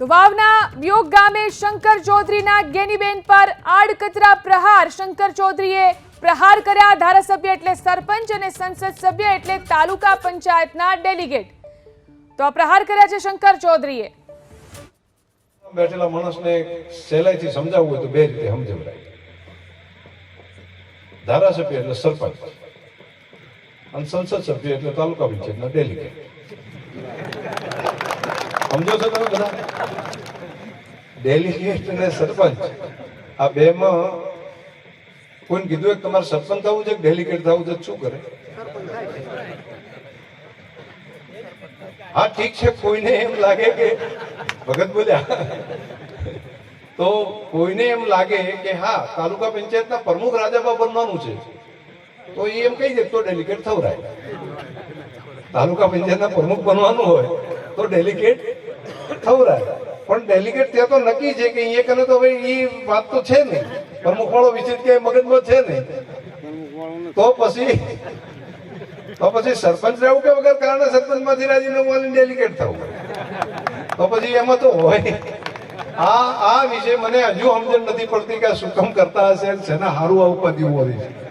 તો વાવના વ્યોગ ગામે શંકર ચૌધરીના ગેનીબેન પર આડકતરા પ્રહાર. શંકર ચૌધરીએ પ્રહાર કર્યા ધારાસભ્ય એટલે સરપંચ અને સંસદ સભ્ય એટલે તાલુકા પંચાયતના ડેલિગેટ. તો આ પ્રહાર કર્યા છે શંકર ચૌધરીએ. બેઠેલા માણસને સહેલાઈથી સમજાવવું હોય તો બે રીતે સમજાવડાય. ધારાસભ્ય એટલે સરપંચ અને સંસદ સભ્ય એટલે તાલુકા પંચાયતના ડેલિગેટ. સમજો છો તમે બધા? ડેલિગેટ અને સરપંચ. આ બેમાં કોઈને કીધું કે તમારે સરપંચ થવું છે કે ડેલિગેટ થવું છે? શું કરે? હા, ઠીક છે, કોઈને એમ લાગે કે ભગત બોલ્યા. તો કોઈને એમ લાગે કે હા, તાલુકા પંચાયતના પ્રમુખ રાજાબા બનવાનું છે. તો એ એમ કહી દે તો ડેલિગેટ થવરાય તાલુકા પંચાયતના પ્રમુખ બનવાનું હોય. તો ડેલિગેટ થવરાય પણ ડેલિકેટ ત્યાં તો નક્કી છે કે અહીંયા કને તો ભાઈ એ વાત તો છે નહીં. પ્રમુખ વાળો વિષય ક્યાંય મગજમાં છે નહીં. તો પછી તો પછી સરપંચ રહેવું કે વગર કારણે સરપંચમાંથી રાજીનામું આલીને ડેલિકેટ થવું? તો પછી એમાં તો હોય. આ આ વિશે મને હજુ સમજણ નથી પડતી કે શું કામ કરતા હશે શેના સારું આ પદ્યું હોય છે.